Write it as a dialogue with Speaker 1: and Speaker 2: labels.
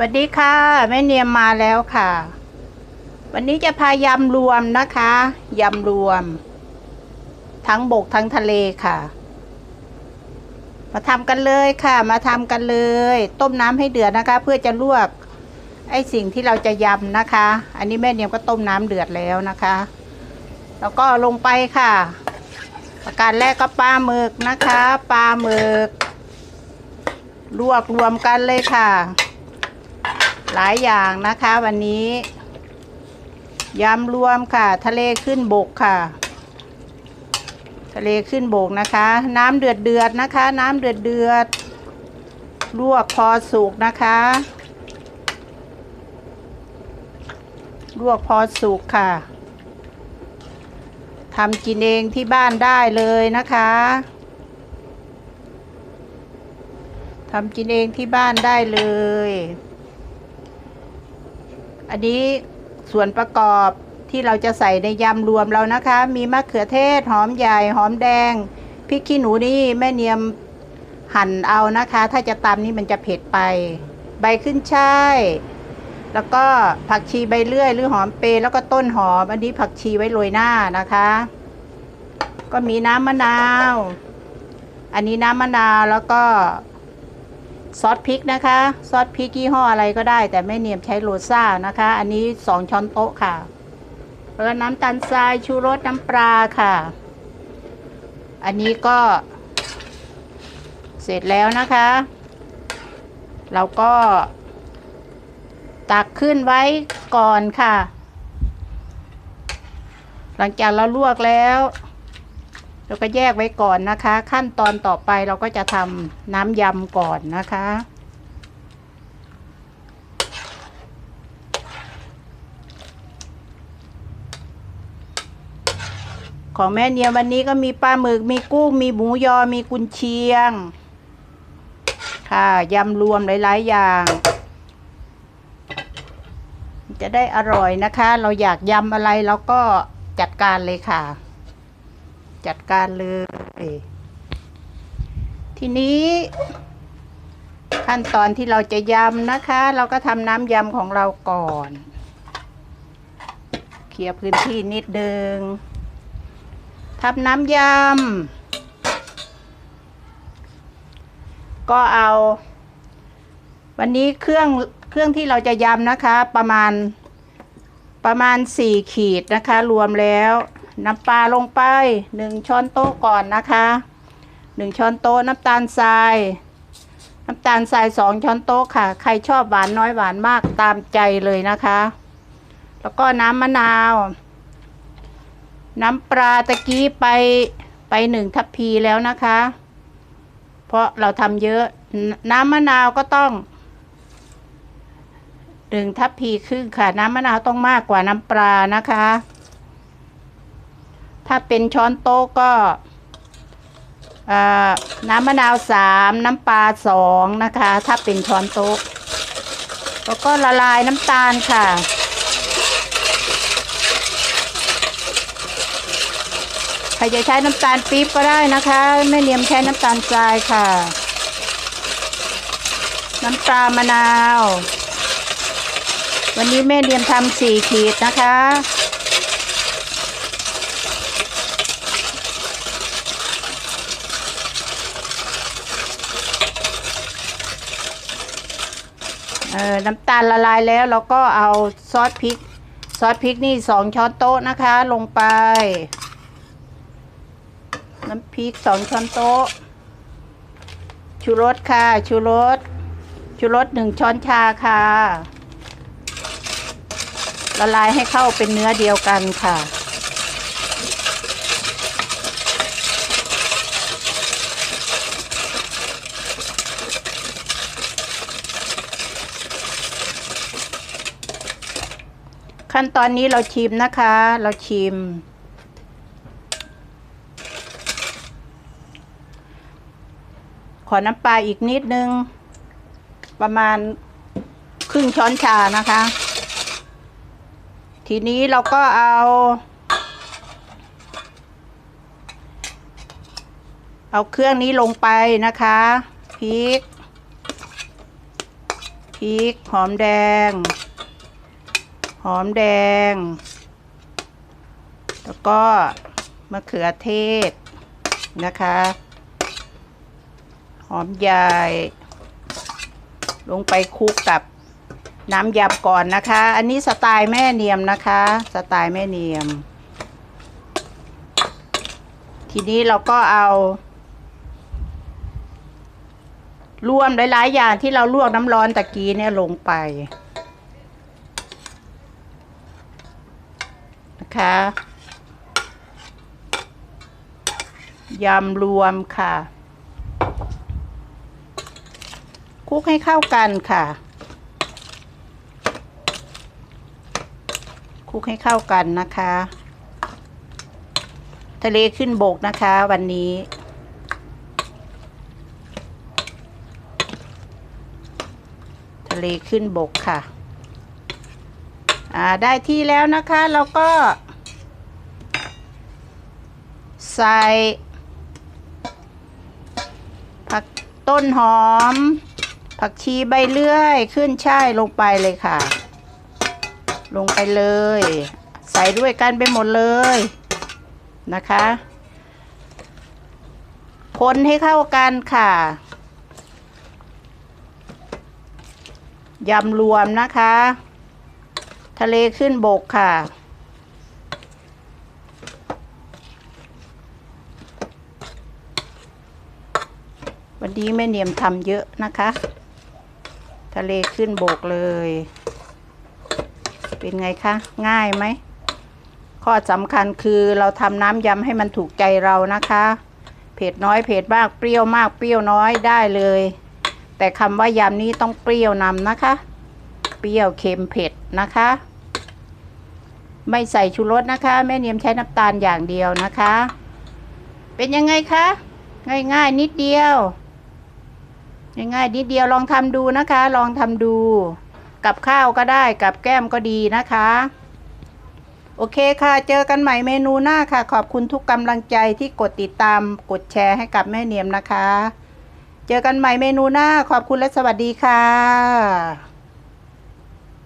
Speaker 1: สวัสดีค่ะแม่เนียมมาแล้วค่ะ วันนี้จะพายำรวมนะคะยำรวม ทั้งบกทั้งทะเลค่ะ มาทำกันเลยค่ะ มาทำกันเลย ต้มน้ำให้เดือดนะคะ เพื่อจะลวกไอสิ่งที่เราจะยำนะคะ อันนี้แม่เนียมก็ต้มน้ำเดือดแล้วนะคะ แล้วก็ลงไปค่ะ ประการแรกก็ปลาหมึกนะคะปลาหมึกลวกรวมกันเลยค่ะ หลายอย่างนะคะวันนี้ยำรวมค่ะ ทะเลขึ้นบกค่ะ ทะเลขึ้นบกนะคะ น้ำเดือดเดือดนะคะ น้ำเดือดเดือดลวกพอสุกนะคะลวกพอสุกค่ะทำกินเองที่บ้านได้เลยนะคะทำกินเองที่บ้านได้เลย อันนี้ส่วนประกอบที่เราจะใส่ในยำรวมเรานะคะ มีมะเขือเทศหอมใหญ่หอมแดงพริกขี้หนูนี่แม่เนียมหั่นเอานะคะ ถ้าจะตำนี่มันจะเผ็ดไป ใบขึ้นช่ายแล้วก็ผักชีใบเลื่อย หรือหอมเปรยแล้วก็ต้นหอม อันนี้ผักชีไว้โรยหน้านะคะ ก็มีน้ำมะนาว อันนี้น้ำมะนาวแล้วก็ ซอสพริกนะคะ ซอสพริกยี่ห้ออะไรก็ได้ แต่แม่เนียมใช้โรซ่านะคะ อันนี้สองช้อนโต๊ะค่ะแล้วน้ำตาลทรายชูรสน้ำปลาค่ะ อันนี้ก็เสร็จแล้วนะคะ เราก็ตักขึ้นไว้ก่อนค่ะ หลังจากเราลวกแล้ว เราก็แยกไว้ก่อนนะคะ ขั้นตอนต่อไปเราก็จะทำน้ำยำก่อนนะคะ ของแม่เนียวันนี้ก็มีปลาหมึก มีกุ้ง มีหมูยอ มีกุนเชียง ค่ะยำรวมหลาย ๆ อย่างจะได้อร่อยนะคะ เราอยากยำอะไรเราก็จัดการเลยค่ะ จัดการเลย ทีนี้ ขั้นตอนที่เราจะยำนะคะ เราก็ทำน้ำยำของเราก่อน เคลียร์พื้นที่นิดนึงทำน้ำยำก็เอา วันนี้เครื่องเครื่องที่เราจะยำนะคะ ประมาณประมาณสี่ขีดนะคะ รวมแล้ว น้ำปลาลงไปหนึ่งช้อนโต๊ะก่อนนะคะหนึ่งช้อนโต๊ะน้ำตาลทราย น้ำตาลทรายสองช้อนโต๊ะค่ะ ใครชอบหวานน้อยหวานมากตามใจเลยนะคะ แล้วก็น้ำมะนาว น้ำปลาตะกี้ไปไปหนึ่งทัพพีแล้วนะคะ เพราะเราทำเยอะนน้ำมะนาวก็ต้องหนึ่งทัพพีครึ่งค่ะ น้ำมะนาวต้องมากกว่าน้ำปลานะคะ ถ้าเป็นช้อนโต๊ะก็น้ำมะนาวสามน้ำปลาสองนะคะ ถ้าเป็นช้อนโต๊ะแล้วก็ละลายน้ำตาลค่ะ ใครจะใช้น้ำตาลปี๊บก็ได้นะคะแม่เนียมใช้น้ำตาลทรายค่ะ น้ำปลามะนาว วันนี้แม่เนียมทำสี่ขีดนะคะ เออน้ำตาลละลายแล้วเราก็เอาซอสพริก ซอสพริกนี่สองช้อนโต๊ะนะคะ ลงไป น้ำพริกสองช้อนโต๊ะ ชูรสค่ะ ชูรส ชูรสหนึ่งช้อนชาค่ะ ละลายให้เข้าเป็นเนื้อเดียวกันค่ะ ขั้นตอนนี้เราชิมนะคะ เราชิม ขอน้ำปลาอีกนิดนึง ประมาณครึ่งช้อนชานะคะ ทีนี้เราก็เอาเอาเครื่องนี้ลงไปนะคะพริกพริกหอมแดง หอมแดง แล้วก็มะเขือเทศนะคะ หอมใหญ่ ลงไปคลุกกับน้ำยำก่อนนะคะ อันนี้สไตล์แม่เนียมนะคะ สไตล์แม่เนียม ทีนี้เราก็เอา รวมหลายๆอย่างที่เราลวกน้ำร้อนตะกี้เนี่ยลงไป นะคะ ยำรวมค่ะ คลุกให้เข้ากันค่ะ คลุกให้เข้ากันนะคะ ทะเลขึ้นบกนะคะวันนี้ทะเลขึ้นบกค่ะ อ่าได้ที่แล้วนะคะเราก็ ใส่ผักต้นหอม ผักชีใบเลื่อย ขึ้นช่ายลงไปเลยค่ะ ลงไปเลย ใส่ด้วยกันไปหมดเลยนะคะคนให้เข้ากันค่ะยำรวมนะคะ ทะเลขึ้นบกค่ะ วันนี้แม่เนียมทำเยอะนะคะ ทะเลขึ้นบกเลย เป็นไงคะ ง่ายไหม ข้อสำคัญคือเราทำน้ำยำให้มันถูกใจเรานะคะเผ็ดน้อยเผ็ดมากเปรี้ยวมากเปรี้ยวน้อยได้เลย แต่คำว่ายำนี้ต้องเปรี้ยวนำนะคะ เปรี้ยวเค็มเผ็ดนะคะ ไม่ใส่ชูรสนะคะ แม่เนียมใช้น้ำตาลอย่างเดียวนะคะ เป็นยังไงคะง่ายๆนิดเดียวง่ายๆนิดเดียวลองทำดูนะคะ ลองทำดู กับข้าวก็ได้กับแก้มก็ดีนะคะ โอเคค่ะ เจอกันใหม่เมนูหน้าค่ะ ขอบคุณทุกกำลังใจที่กดติดตามกดแชร์ให้กับแม่เนียมนะคะ เจอกันใหม่เมนูหน้าขอบคุณและสวัสดีค่ะ